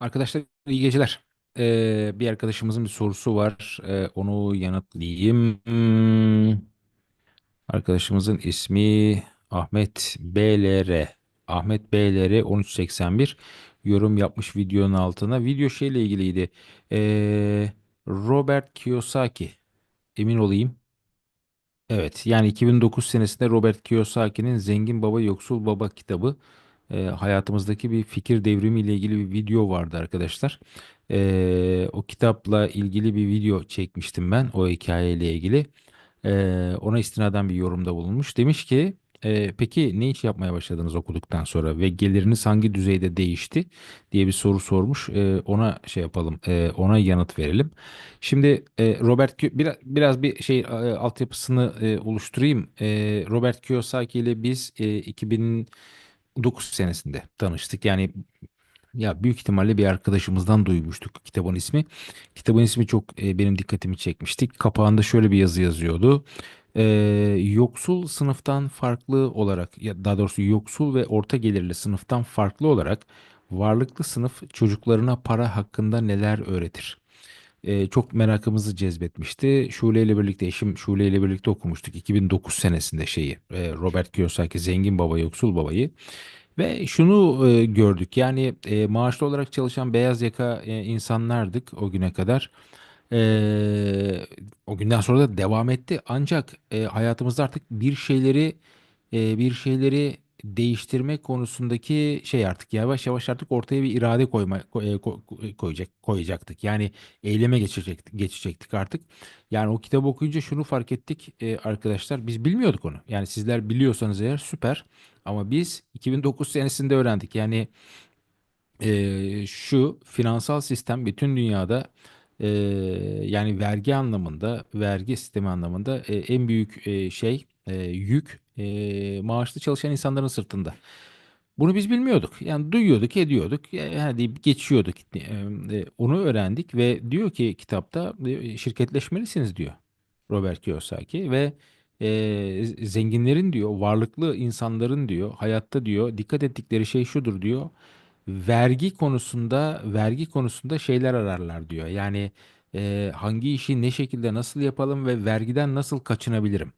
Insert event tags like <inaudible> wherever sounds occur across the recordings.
Arkadaşlar iyi geceler. Ee, bir arkadaşımızın bir sorusu var. Ee, onu yanıtlayayım. Arkadaşımızın ismi Ahmet BLR. Ahmet BLR 1381 yorum yapmış videonun altına. Video şeyle ilgiliydi. Ee, Robert Kiyosaki. Emin olayım. Evet, yani 2009 senesinde Robert Kiyosaki'nin Zengin Baba Yoksul Baba kitabı e, hayatımızdaki bir fikir devrimi ile ilgili bir video vardı arkadaşlar. E, o kitapla ilgili bir video çekmiştim ben o hikayeyle ilgili. Ee, ona istinaden bir yorumda bulunmuş. Demiş ki "E, peki ne iş yapmaya başladınız okuduktan sonra ve geliriniz hangi düzeyde değişti diye bir soru sormuş. Ee, ona şey yapalım, e, ona yanıt verelim. Şimdi e, Robert biraz, biraz bir şey e, altyapısını e, oluşturayım. E, Robert Kiyosaki ile biz e, 2009 senesinde tanıştık. Yani ya büyük ihtimalle bir arkadaşımızdan duymuştuk kitabın ismi. Kitabın ismi çok e, benim dikkatimi çekmişti. Kapağında şöyle bir yazı yazıyordu. E, yoksul sınıftan farklı olarak ya daha doğrusu yoksul ve orta gelirli sınıftan farklı olarak varlıklı sınıf çocuklarına para hakkında neler öğretir? E, çok merakımızı cezbetmişti. Şule ile birlikte eşim Şule ile birlikte okumuştuk 2009 senesinde şeyi e, Robert Kiyosaki Zengin Baba Yoksul Baba'yı. Ve şunu e, gördük yani e, maaşlı olarak çalışan beyaz yaka insanlardık o güne kadar. O günden sonra da devam etti. Ancak hayatımızda artık bir şeyleri bir şeyleri değiştirme konusundaki şey artık yavaş yavaş artık ortaya bir irade koyma ko- e, ko- ko- koyacak koyacaktık. Yani eyleme geçecektik, geçecektik artık. Yani o kitabı okuyunca şunu fark ettik e, arkadaşlar biz bilmiyorduk onu. Yani sizler biliyorsanız eğer süper. Ama biz 2009 senesinde öğrendik. Yani e, şu finansal sistem bütün dünyada e, yani vergi anlamında, vergi sistemi anlamında e, en büyük e, şey e, yük e, maaşlı çalışan insanların sırtında. Bunu biz bilmiyorduk. Yani duyuyorduk, ediyorduk, e, hadi geçiyorduk. E, e, onu öğrendik ve diyor ki kitapta e, şirketleşmelisiniz diyor Robert Kiyosaki ve e, zenginlerin diyor, varlıklı insanların diyor, hayatta diyor, dikkat ettikleri şey şudur diyor vergi konusunda vergi konusunda şeyler ararlar diyor. Yani e, hangi işi ne şekilde nasıl yapalım ve vergiden nasıl kaçınabilirim?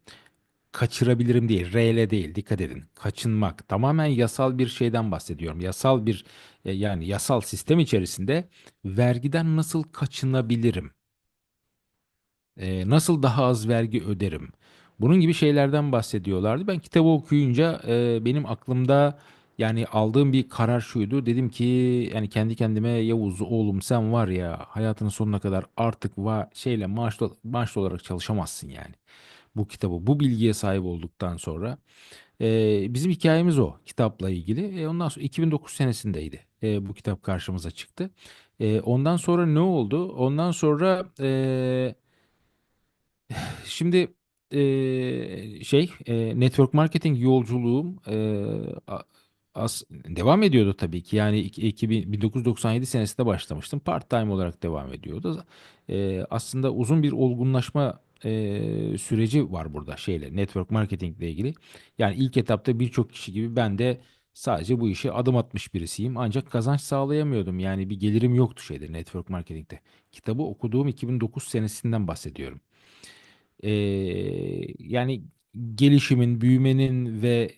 Kaçırabilirim değil, R değil. Dikkat edin. Kaçınmak. Tamamen yasal bir şeyden bahsediyorum. Yasal bir e, yani yasal sistem içerisinde vergiden nasıl kaçınabilirim? E, nasıl daha az vergi öderim? Bunun gibi şeylerden bahsediyorlardı. Ben kitabı okuyunca e, benim aklımda yani aldığım bir karar şuydu. Dedim ki yani kendi kendime Yavuz oğlum sen var ya hayatının sonuna kadar artık va şeyle maaşlı, maaşlı olarak çalışamazsın yani. Bu kitabı bu bilgiye sahip olduktan sonra e, bizim hikayemiz o kitapla ilgili. E, ondan sonra 2009 senesindeydi e, bu kitap karşımıza çıktı. E, ondan sonra ne oldu? Ondan sonra e, <sighs> Şimdi eee, şey eee, network marketing yolculuğum a- as, devam ediyordu tabii ki. Yani iki- 2000 1997 senesinde başlamıştım. Part-time olarak devam ediyordu. Eee, aslında uzun bir olgunlaşma eee, süreci var burada şeyle network marketing ile ilgili. Yani ilk etapta birçok kişi gibi ben de sadece bu işe adım atmış birisiyim. Ancak kazanç sağlayamıyordum. Yani bir gelirim yoktu şeyde network marketingte. Kitabı okuduğum 2009 senesinden bahsediyorum. Eee, yani gelişimin, büyümenin ve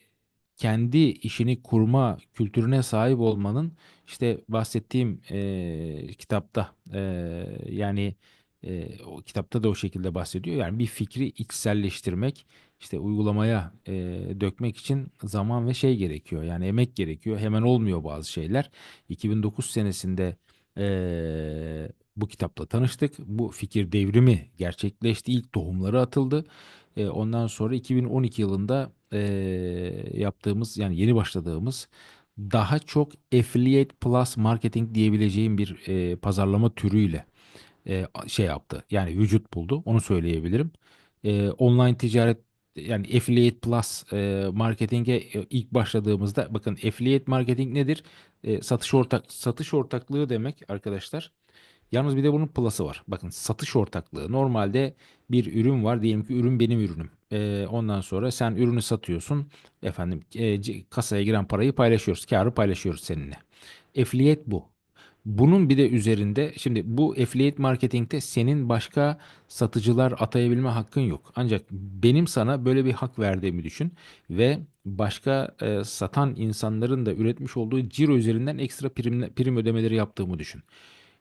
kendi işini kurma kültürüne sahip olmanın işte bahsettiğim eee, kitapta eee, yani eee, o kitapta da o şekilde bahsediyor. Yani bir fikri içselleştirmek, işte uygulamaya eee, dökmek için zaman ve şey gerekiyor. Yani emek gerekiyor. Hemen olmuyor bazı şeyler. 2009 senesinde eee, bu kitapla tanıştık. Bu fikir devrimi gerçekleşti. İlk tohumları atıldı. E, ondan sonra 2012 yılında e, yaptığımız yani yeni başladığımız daha çok affiliate plus marketing diyebileceğim bir e, pazarlama türüyle e, şey yaptı. Yani vücut buldu. Onu söyleyebilirim. E, online ticaret yani affiliate plus e, marketinge e, ilk başladığımızda bakın affiliate marketing nedir? E, satış ortak satış ortaklığı demek arkadaşlar. Yalnız bir de bunun plus'ı var. Bakın satış ortaklığı. Normalde bir ürün var. Diyelim ki ürün benim ürünüm. Ee, ondan sonra sen ürünü satıyorsun. Efendim e, kasaya giren parayı paylaşıyoruz. Kârı paylaşıyoruz seninle. Affiliate bu. Bunun bir de üzerinde şimdi bu affiliate marketingte senin başka satıcılar atayabilme hakkın yok. Ancak benim sana böyle bir hak verdiğimi düşün ve başka e, satan insanların da üretmiş olduğu ciro üzerinden ekstra prim, prim ödemeleri yaptığımı düşün.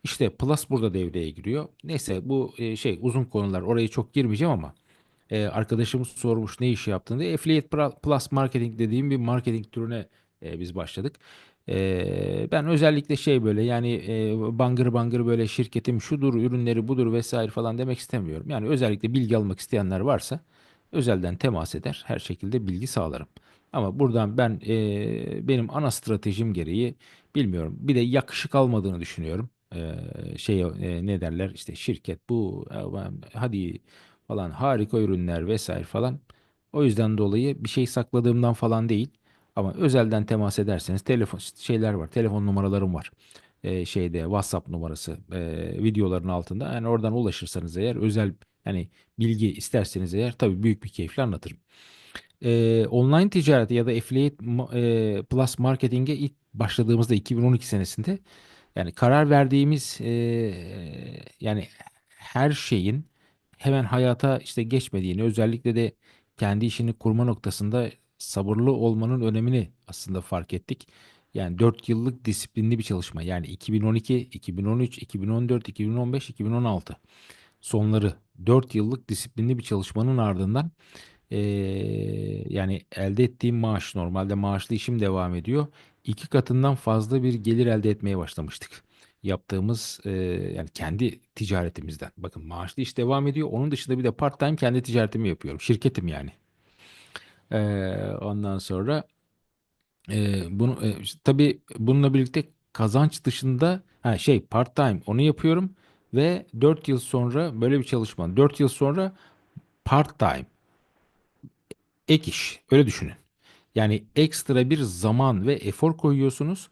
İşte Plus burada devreye giriyor. Neyse bu e, şey uzun konular oraya çok girmeyeceğim ama e, arkadaşımız sormuş ne iş yaptığını. Affiliate Plus Marketing dediğim bir marketing türüne e, biz başladık. E, ben özellikle şey böyle yani e, bangır bangır böyle şirketim şudur, ürünleri budur vesaire falan demek istemiyorum. Yani özellikle bilgi almak isteyenler varsa özelden temas eder, her şekilde bilgi sağlarım. Ama buradan ben e, benim ana stratejim gereği bilmiyorum. Bir de yakışık almadığını düşünüyorum. E, şey e, ne derler işte şirket bu hadi falan harika ürünler vesaire falan. O yüzden dolayı bir şey sakladığımdan falan değil. Ama özelden temas ederseniz telefon şeyler var. Telefon numaralarım var. Ee, şeyde WhatsApp numarası e, videoların altında. Yani oradan ulaşırsanız eğer özel yani bilgi isterseniz eğer tabii büyük bir keyifle anlatırım. Ee, online ticareti ya da affiliate e, plus marketing'e ilk başladığımızda 2012 senesinde yani karar verdiğimiz e, yani her şeyin hemen hayata işte geçmediğini özellikle de kendi işini kurma noktasında sabırlı olmanın önemini aslında fark ettik. Yani 4 yıllık disiplinli bir çalışma. Yani 2012, 2013, 2014, 2015, 2016 sonları 4 yıllık disiplinli bir çalışmanın ardından eee, yani elde ettiğim maaş normalde maaşlı işim devam ediyor. İki katından fazla bir gelir elde etmeye başlamıştık. Yaptığımız eee, yani kendi ticaretimizden. Bakın maaşlı iş devam ediyor. Onun dışında bir de part-time kendi ticaretimi yapıyorum. Şirketim yani. Ondan sonra eee, bunu eee, işte tabii bununla birlikte kazanç dışında ha, şey part-time onu yapıyorum ve 4 yıl sonra böyle bir çalışma. 4 yıl sonra part-time ek iş öyle düşünün. Yani ekstra bir zaman ve efor koyuyorsunuz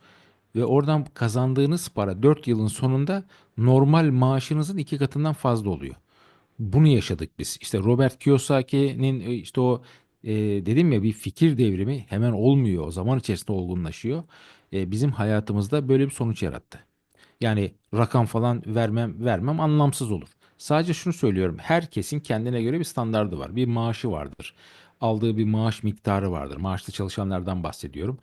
ve oradan kazandığınız para 4 yılın sonunda normal maaşınızın iki katından fazla oluyor. Bunu yaşadık biz. İşte Robert Kiyosaki'nin işte o e, dedim ya bir fikir devrimi hemen olmuyor. O zaman içerisinde olgunlaşıyor. E, bizim hayatımızda böyle bir sonuç yarattı. Yani rakam falan vermem vermem anlamsız olur. Sadece şunu söylüyorum. Herkesin kendine göre bir standardı var. Bir maaşı vardır. Aldığı bir maaş miktarı vardır. Maaşlı çalışanlardan bahsediyorum.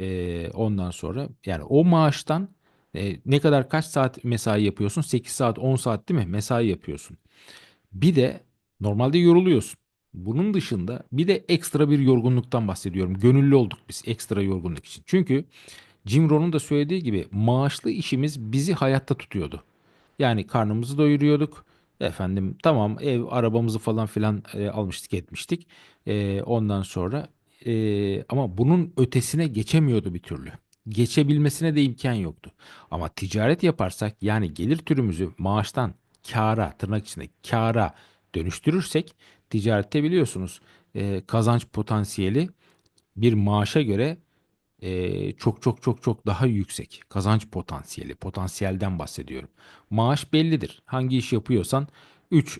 Ee, ondan sonra yani o maaştan e, ne kadar kaç saat mesai yapıyorsun? 8 saat 10 saat değil mi? Mesai yapıyorsun. Bir de normalde yoruluyorsun. Bunun dışında bir de ekstra bir yorgunluktan bahsediyorum. Gönüllü olduk biz ekstra yorgunluk için. Çünkü Jim Rohn'un da söylediği gibi maaşlı işimiz bizi hayatta tutuyordu. Yani karnımızı doyuruyorduk. Efendim tamam ev arabamızı falan filan e, almıştık etmiştik. E, ondan sonra e, ama bunun ötesine geçemiyordu bir türlü. Geçebilmesine de imkan yoktu. Ama ticaret yaparsak yani gelir türümüzü maaştan kâra tırnak içinde kâra dönüştürürsek ticarette biliyorsunuz e, kazanç potansiyeli bir maaşa göre e, çok çok çok çok daha yüksek. Kazanç potansiyeli, potansiyelden bahsediyorum. Maaş bellidir. Hangi iş yapıyorsan 3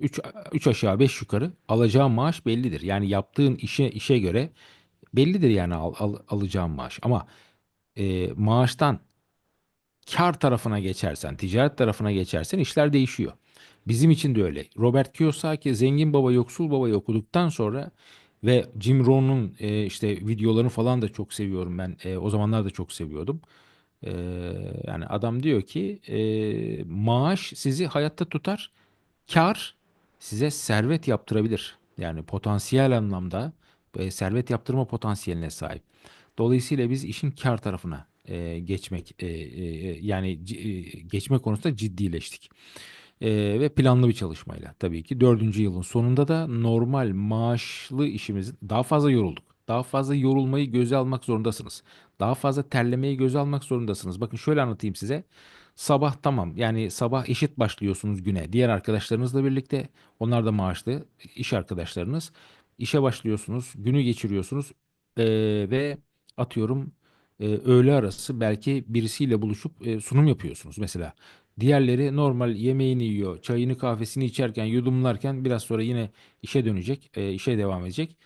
3 3 aşağı 5 yukarı alacağın maaş bellidir. Yani yaptığın işe işe göre bellidir yani al, al- alacağın maaş. Ama e, maaştan kar tarafına geçersen, ticaret tarafına geçersen işler değişiyor. Bizim için de öyle. Robert Kiyosaki Zengin Baba Yoksul Baba'yı okuduktan sonra ve Jim Rohn'un e, işte videolarını falan da çok seviyorum ben. E, o zamanlar da çok seviyordum. E, yani adam diyor ki e, maaş sizi hayatta tutar, kar size servet yaptırabilir. Yani potansiyel anlamda e, servet yaptırma potansiyeline sahip. Dolayısıyla biz işin kar tarafına e, geçmek e, e, yani c- e, geçme konusunda ciddileştik. E, ve planlı bir çalışmayla tabii ki dördüncü yılın sonunda da normal maaşlı işimiz daha fazla yorulduk. Daha fazla yorulmayı göze almak zorundasınız. Daha fazla terlemeyi göze almak zorundasınız. Bakın şöyle anlatayım size. Sabah tamam yani sabah eşit başlıyorsunuz güne. Diğer arkadaşlarınızla birlikte onlar da maaşlı iş arkadaşlarınız. İşe başlıyorsunuz, günü geçiriyorsunuz e, ve atıyorum e, öğle arası belki birisiyle buluşup e, sunum yapıyorsunuz mesela. Diğerleri normal yemeğini yiyor, çayını kahvesini içerken, yudumlarken biraz sonra yine işe dönecek, e, işe devam edecek.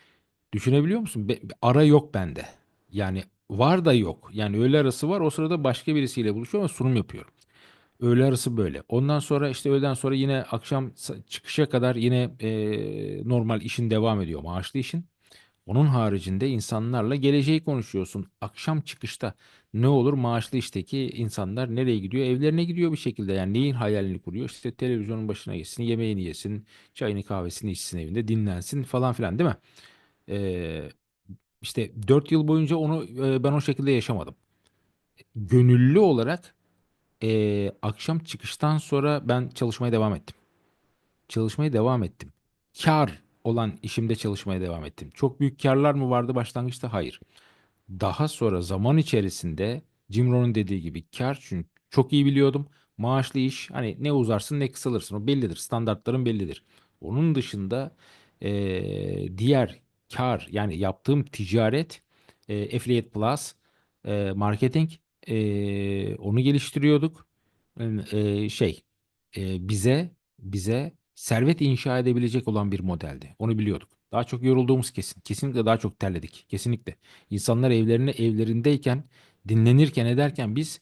Düşünebiliyor musun? Be- ara yok bende. Yani var da yok. Yani öğle arası var. O sırada başka birisiyle buluşuyor ama sunum yapıyorum. Öğle arası böyle. Ondan sonra işte öğleden sonra yine akşam çıkışa kadar yine e, normal işin devam ediyor. Maaşlı işin. Onun haricinde insanlarla geleceği konuşuyorsun. Akşam çıkışta ne olur maaşlı işteki insanlar nereye gidiyor? Evlerine gidiyor bir şekilde. Yani neyin hayalini kuruyor? İşte televizyonun başına geçsin, yemeğini yesin, çayını kahvesini içsin evinde, dinlensin falan filan değil mi? Ee, işte 4 yıl boyunca onu e, ben o şekilde yaşamadım. Gönüllü olarak e, akşam çıkıştan sonra ben çalışmaya devam ettim. Çalışmaya devam ettim. Kar olan işimde çalışmaya devam ettim. Çok büyük karlar mı vardı başlangıçta? Hayır. Daha sonra zaman içerisinde Jim Rohn'un dediği gibi kar çünkü çok iyi biliyordum. Maaşlı iş hani ne uzarsın ne kısalırsın o bellidir. Standartların bellidir. Onun dışında eee, diğer kar yani yaptığım ticaret eee, Affiliate Plus eee, marketing eee, onu geliştiriyorduk. Eee, şey eee, bize bize servet inşa edebilecek olan bir modeldi. Onu biliyorduk. Daha çok yorulduğumuz kesin. Kesinlikle daha çok terledik. Kesinlikle. İnsanlar evlerine evlerindeyken dinlenirken ederken biz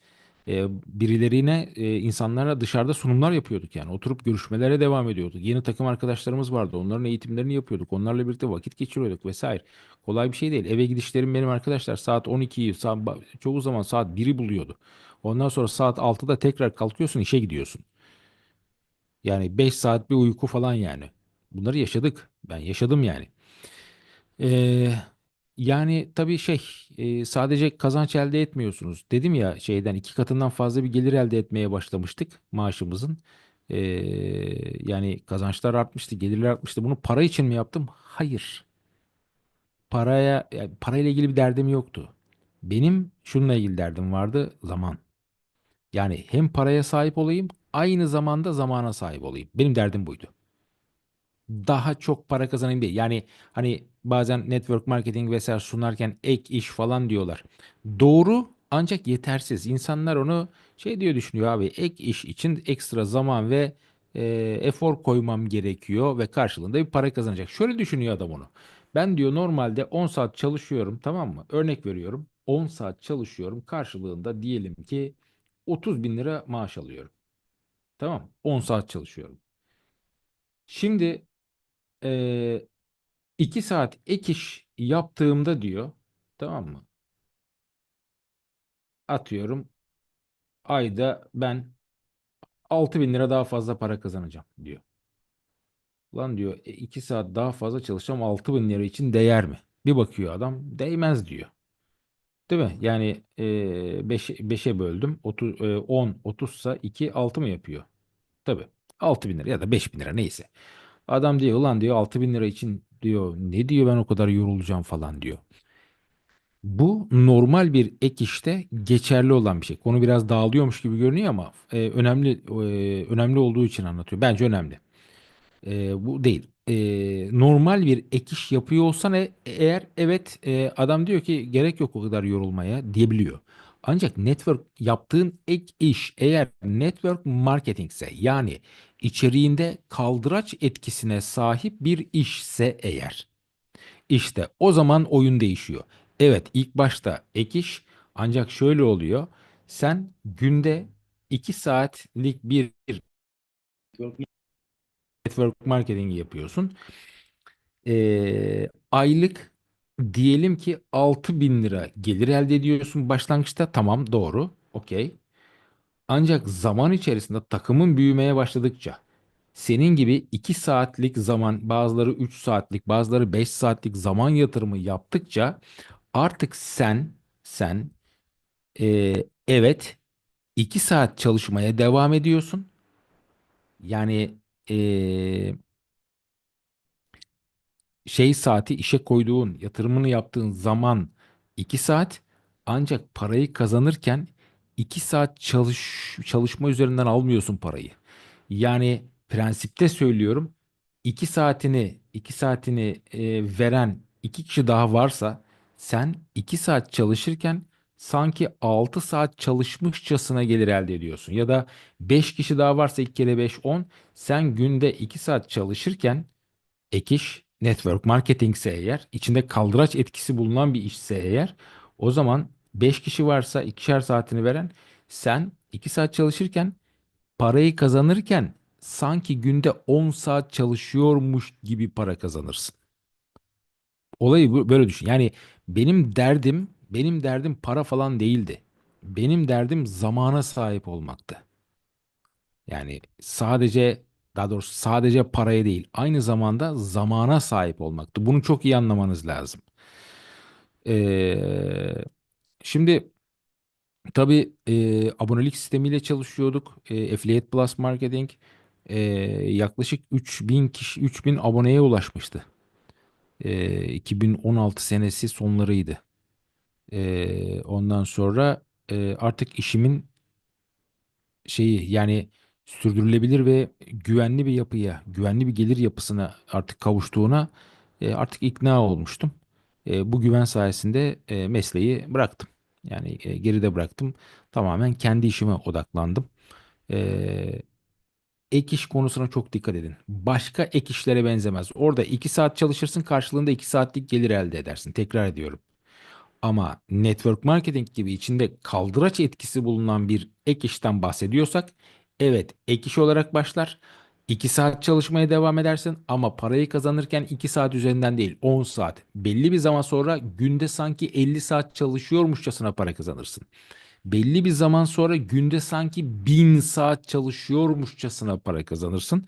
e, birilerine e, insanlara dışarıda sunumlar yapıyorduk yani oturup görüşmelere devam ediyorduk. Yeni takım arkadaşlarımız vardı. Onların eğitimlerini yapıyorduk. Onlarla birlikte vakit geçiriyorduk vesaire. Kolay bir şey değil. Eve gidişlerim benim arkadaşlar saat 12'yi saat, çoğu zaman saat 1'i buluyordu. Ondan sonra saat 6'da tekrar kalkıyorsun işe gidiyorsun. Yani 5 saat bir uyku falan yani. Bunları yaşadık. Ben yaşadım yani. Ee, yani tabii şey e, sadece kazanç elde etmiyorsunuz. Dedim ya şeyden iki katından fazla bir gelir elde etmeye başlamıştık maaşımızın. Ee, yani kazançlar artmıştı, gelirler artmıştı. Bunu para için mi yaptım? Hayır. Paraya yani parayla ilgili bir derdim yoktu. Benim şununla ilgili derdim vardı, zaman. Yani hem paraya sahip olayım, aynı zamanda zamana sahip olayım. Benim derdim buydu. daha çok para kazanayım diye. Yani hani bazen network marketing vesaire sunarken ek iş falan diyorlar. Doğru ancak yetersiz. İnsanlar onu şey diyor düşünüyor abi ek iş için ekstra zaman ve e, efor koymam gerekiyor ve karşılığında bir para kazanacak. Şöyle düşünüyor adam onu. Ben diyor normalde 10 saat çalışıyorum tamam mı? Örnek veriyorum. 10 saat çalışıyorum karşılığında diyelim ki 30 bin lira maaş alıyorum. Tamam 10 saat çalışıyorum. Şimdi e, 2 saat ek iş yaptığımda diyor tamam mı? Atıyorum ayda ben 6 bin lira daha fazla para kazanacağım diyor. Lan diyor 2 saat daha fazla çalışacağım 6 bin lira için değer mi? Bir bakıyor adam değmez diyor. Değil mi? Yani e, 5, 5'e böldüm. 30, e, 10, 30 ise 2, 6 mı yapıyor? Tabii. 6 bin lira ya da 5 bin lira neyse. Adam diyor ulan diyor 6 bin lira için diyor ne diyor ben o kadar yorulacağım falan diyor. Bu normal bir ek işte geçerli olan bir şey. Konu biraz dağılıyormuş gibi görünüyor ama e, önemli e, önemli olduğu için anlatıyor. Bence önemli. E, bu değil. E, normal bir ek iş yapıyor olsan e- eğer evet e, adam diyor ki gerek yok o kadar yorulmaya diyebiliyor. Ancak network yaptığın ek iş eğer network marketingse yani içeriğinde kaldıraç etkisine sahip bir işse eğer işte o zaman oyun değişiyor. Evet ilk başta ek iş ancak şöyle oluyor. Sen günde 2 saatlik bir network marketing yapıyorsun. Ee, aylık diyelim ki 6 bin lira gelir elde ediyorsun başlangıçta. Tamam doğru. Okey. Ancak zaman içerisinde takımın büyümeye başladıkça senin gibi 2 saatlik zaman bazıları 3 saatlik bazıları 5 saatlik zaman yatırımı yaptıkça artık sen sen e, evet 2 saat çalışmaya devam ediyorsun. Yani e, şey saati işe koyduğun, yatırımını yaptığın zaman 2 saat ancak parayı kazanırken 2 saat çalış çalışma üzerinden almıyorsun parayı. Yani prensipte söylüyorum 2 saatini 2 saatini e, veren iki kişi daha varsa sen 2 saat çalışırken sanki 6 saat çalışmışçasına gelir elde ediyorsun. Ya da 5 kişi daha varsa 2 kere 5 10 sen günde 2 saat çalışırken ek iş network marketing ise eğer içinde kaldıraç etkisi bulunan bir işse eğer o zaman 5 kişi varsa ikişer saatini veren sen 2 saat çalışırken parayı kazanırken sanki günde 10 saat çalışıyormuş gibi para kazanırsın. Olayı böyle düşün. Yani benim derdim, benim derdim para falan değildi. Benim derdim zamana sahip olmaktı. Yani sadece daha doğrusu sadece paraya değil, aynı zamanda zamana sahip olmaktı. Bunu çok iyi anlamanız lazım. Ee, şimdi tabii e, abonelik sistemiyle çalışıyorduk. E, Affiliate Plus Marketing e, yaklaşık 3000 kişi 3000 aboneye ulaşmıştı. E, 2016 senesi sonlarıydı. E, ondan sonra e, artık işimin şeyi yani sürdürülebilir ve güvenli bir yapıya, güvenli bir gelir yapısına artık kavuştuğuna e, artık ikna olmuştum. E, bu güven sayesinde e, mesleği bıraktım. Yani e, geride bıraktım. Tamamen kendi işime odaklandım. E, ek iş konusuna çok dikkat edin. Başka ek işlere benzemez. Orada 2 saat çalışırsın karşılığında 2 saatlik gelir elde edersin. Tekrar ediyorum. Ama network marketing gibi içinde kaldıraç etkisi bulunan bir ek işten bahsediyorsak evet ek iş olarak başlar. 2 saat çalışmaya devam edersin ama parayı kazanırken 2 saat üzerinden değil 10 saat. Belli bir zaman sonra günde sanki 50 saat çalışıyormuşçasına para kazanırsın. Belli bir zaman sonra günde sanki 1000 saat çalışıyormuşçasına para kazanırsın.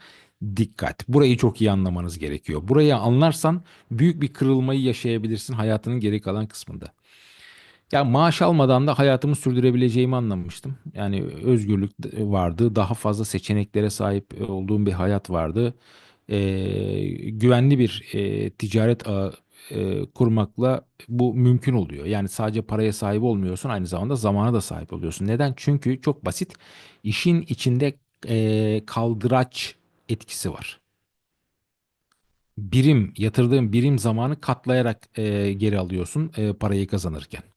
Dikkat. Burayı çok iyi anlamanız gerekiyor. Burayı anlarsan büyük bir kırılmayı yaşayabilirsin hayatının geri kalan kısmında. Ya maaş almadan da hayatımı sürdürebileceğimi anlamıştım. Yani özgürlük vardı, daha fazla seçeneklere sahip olduğum bir hayat vardı. Ee, güvenli bir e, ticaret ağı e, kurmakla bu mümkün oluyor. Yani sadece paraya sahip olmuyorsun, aynı zamanda zamana da sahip oluyorsun. Neden? Çünkü çok basit. İşin içinde e, kaldıraç etkisi var. Birim, yatırdığın birim zamanı katlayarak e, geri alıyorsun e, parayı kazanırken.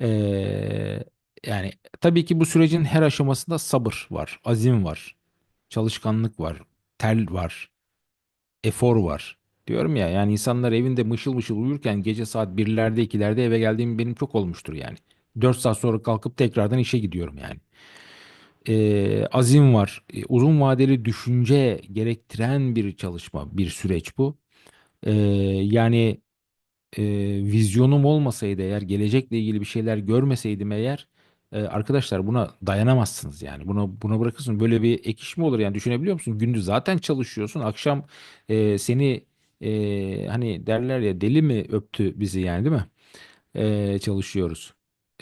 Ee, yani tabii ki bu sürecin her aşamasında sabır var, azim var, çalışkanlık var, tel var, efor var. Diyorum ya yani insanlar evinde mışıl mışıl uyurken gece saat birlerde ikilerde eve geldiğim benim çok olmuştur yani. 4 saat sonra kalkıp tekrardan işe gidiyorum yani. Ee, azim var, e, uzun vadeli düşünce gerektiren bir çalışma, bir süreç bu. Ee, yani e, vizyonum olmasaydı eğer gelecekle ilgili bir şeyler görmeseydim eğer e, arkadaşlar buna dayanamazsınız yani. Buna buna bırakırsın. Böyle bir ek iş mi olur yani? Düşünebiliyor musun? Gündüz zaten çalışıyorsun akşam e, seni e, hani derler ya deli mi öptü bizi yani değil mi? E, çalışıyoruz.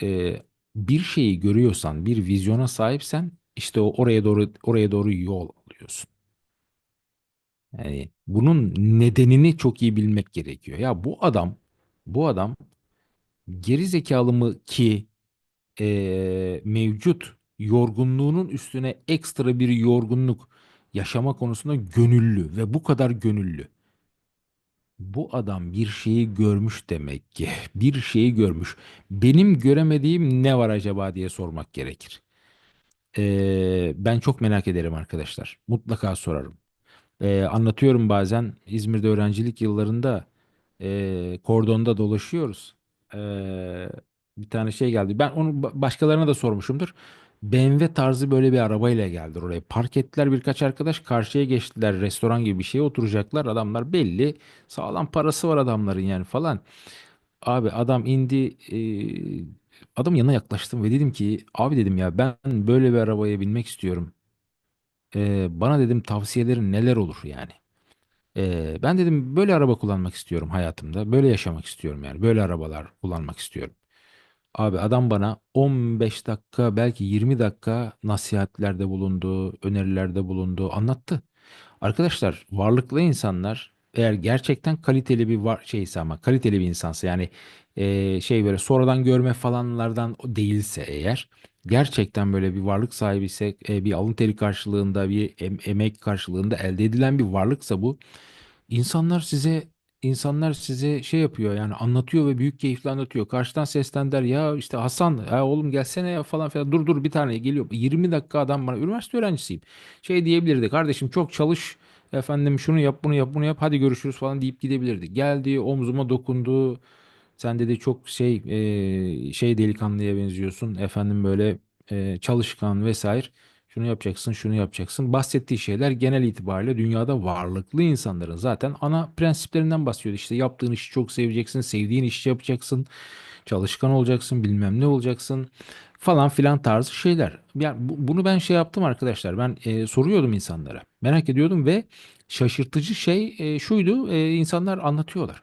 E, bir şeyi görüyorsan bir vizyona sahipsen işte o oraya doğru oraya doğru yol alıyorsun. Yani bunun nedenini çok iyi bilmek gerekiyor. Ya bu adam bu adam geri zekalı mı ki eee, mevcut yorgunluğunun üstüne ekstra bir yorgunluk yaşama konusunda gönüllü ve bu kadar gönüllü. Bu adam bir şeyi görmüş demek ki. <laughs> Bir şeyi görmüş. Benim göremediğim ne var acaba diye sormak gerekir. Eee, ben çok merak ederim arkadaşlar. Mutlaka sorarım. Ee, anlatıyorum bazen İzmir'de öğrencilik yıllarında e, kordonda dolaşıyoruz. Ee, bir tane şey geldi. Ben onu ba- başkalarına da sormuşumdur. BMW tarzı böyle bir arabayla geldiler oraya. Park ettiler birkaç arkadaş karşıya geçtiler. Restoran gibi bir şeye oturacaklar. Adamlar belli. Sağlam parası var adamların yani falan. Abi adam indi. E, adam yanına yaklaştım ve dedim ki abi dedim ya ben böyle bir arabaya binmek istiyorum. Ee, bana dedim tavsiyelerin neler olur yani. Ee, ben dedim böyle araba kullanmak istiyorum hayatımda. Böyle yaşamak istiyorum yani. Böyle arabalar kullanmak istiyorum. Abi adam bana 15 dakika belki 20 dakika nasihatlerde bulundu, önerilerde bulundu, anlattı. Arkadaşlar varlıklı insanlar eğer gerçekten kaliteli bir var şeyse ama kaliteli bir insansa yani e, şey böyle sonradan görme falanlardan değilse eğer gerçekten böyle bir varlık sahibi ise e, bir alın teri karşılığında bir em- emek karşılığında elde edilen bir varlıksa bu İnsanlar size insanlar size şey yapıyor yani anlatıyor ve büyük keyifle anlatıyor. Karşıdan seslendiler ya işte Hasan ya oğlum gelsene ya falan filan dur dur bir tane geliyor. 20 dakika adam bana üniversite öğrencisiyim. Şey diyebilirdi kardeşim çok çalış efendim şunu yap bunu yap bunu yap hadi görüşürüz falan deyip gidebilirdi. Geldi omzuma dokundu Sen dedi çok şey e, şey delikanlıya benziyorsun. Efendim böyle e, çalışkan vesaire. Şunu yapacaksın, şunu yapacaksın. Bahsettiği şeyler genel itibariyle dünyada varlıklı insanların zaten ana prensiplerinden bahsediyor. İşte yaptığın işi çok seveceksin, sevdiğin işi yapacaksın, çalışkan olacaksın, bilmem ne olacaksın falan filan tarzı şeyler. Yani bu- bunu ben şey yaptım arkadaşlar. Ben e, soruyordum insanlara. Merak ediyordum ve şaşırtıcı şey e, şuydu. E, insanlar anlatıyorlar.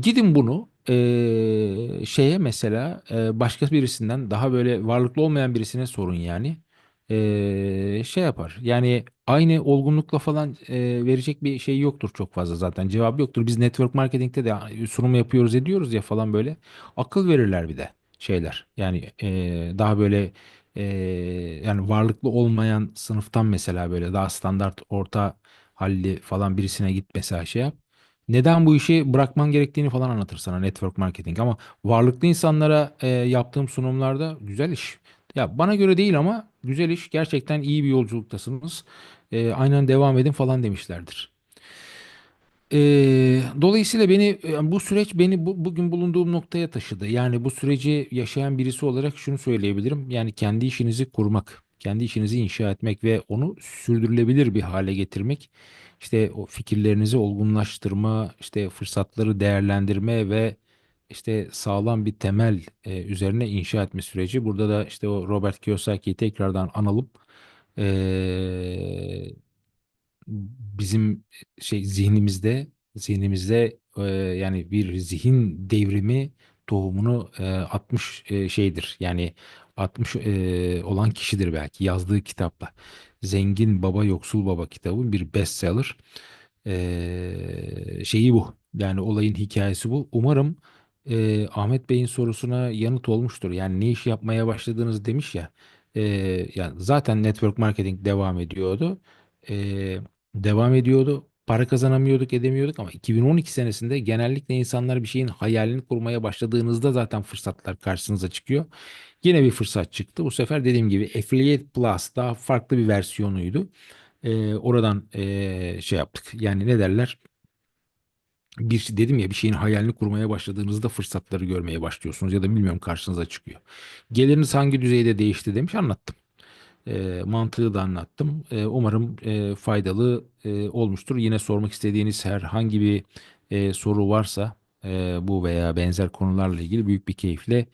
Gidin bunu e, şeye mesela e, başka birisinden daha böyle varlıklı olmayan birisine sorun yani. E, şey yapar. Yani aynı olgunlukla falan e, verecek bir şey yoktur çok fazla zaten. Cevabı yoktur. Biz network marketingte de sunum yapıyoruz ediyoruz ya falan böyle. Akıl verirler bir de şeyler. Yani e, daha böyle e, yani varlıklı olmayan sınıftan mesela böyle daha standart orta halli falan birisine git mesela şey yap. Neden bu işi bırakman gerektiğini falan anlatır sana network marketing. Ama varlıklı insanlara e, yaptığım sunumlarda güzel iş. Ya bana göre değil ama güzel iş. Gerçekten iyi bir yolculuktasınız. E, aynen devam edin falan demişlerdir. Eee, dolayısıyla beni yani bu süreç beni bu, bugün bulunduğum noktaya taşıdı. Yani bu süreci yaşayan birisi olarak şunu söyleyebilirim. Yani kendi işinizi kurmak, kendi işinizi inşa etmek ve onu sürdürülebilir bir hale getirmek. İşte o fikirlerinizi olgunlaştırma, işte fırsatları değerlendirme ve işte sağlam bir temel e, üzerine inşa etme süreci. Burada da işte o Robert Kiyosaki'yi tekrardan analım. Eee bizim şey zihnimizde zihnimizde e, yani bir zihin devrimi tohumunu e, atmış e, şeydir. Yani atmış e, olan kişidir belki yazdığı kitapla. Zengin Baba Yoksul Baba kitabı bir bestseller. E, şeyi bu. Yani olayın hikayesi bu. Umarım e, Ahmet Bey'in sorusuna yanıt olmuştur. Yani ne iş yapmaya başladığınız demiş ya. E, yani zaten network marketing devam ediyordu. E, devam ediyordu. Para kazanamıyorduk, edemiyorduk ama 2012 senesinde genellikle insanlar bir şeyin hayalini kurmaya başladığınızda zaten fırsatlar karşınıza çıkıyor. Yine bir fırsat çıktı. Bu sefer dediğim gibi Affiliate Plus daha farklı bir versiyonuydu. Ee, oradan ee, şey yaptık. Yani ne derler? Bir şey, dedim ya bir şeyin hayalini kurmaya başladığınızda fırsatları görmeye başlıyorsunuz ya da bilmiyorum karşınıza çıkıyor. Geliriniz hangi düzeyde değişti demiş anlattım. E, mantığı da anlattım. E, umarım e, faydalı e, olmuştur. Yine sormak istediğiniz herhangi bir e, soru varsa e, bu veya benzer konularla ilgili büyük bir keyifle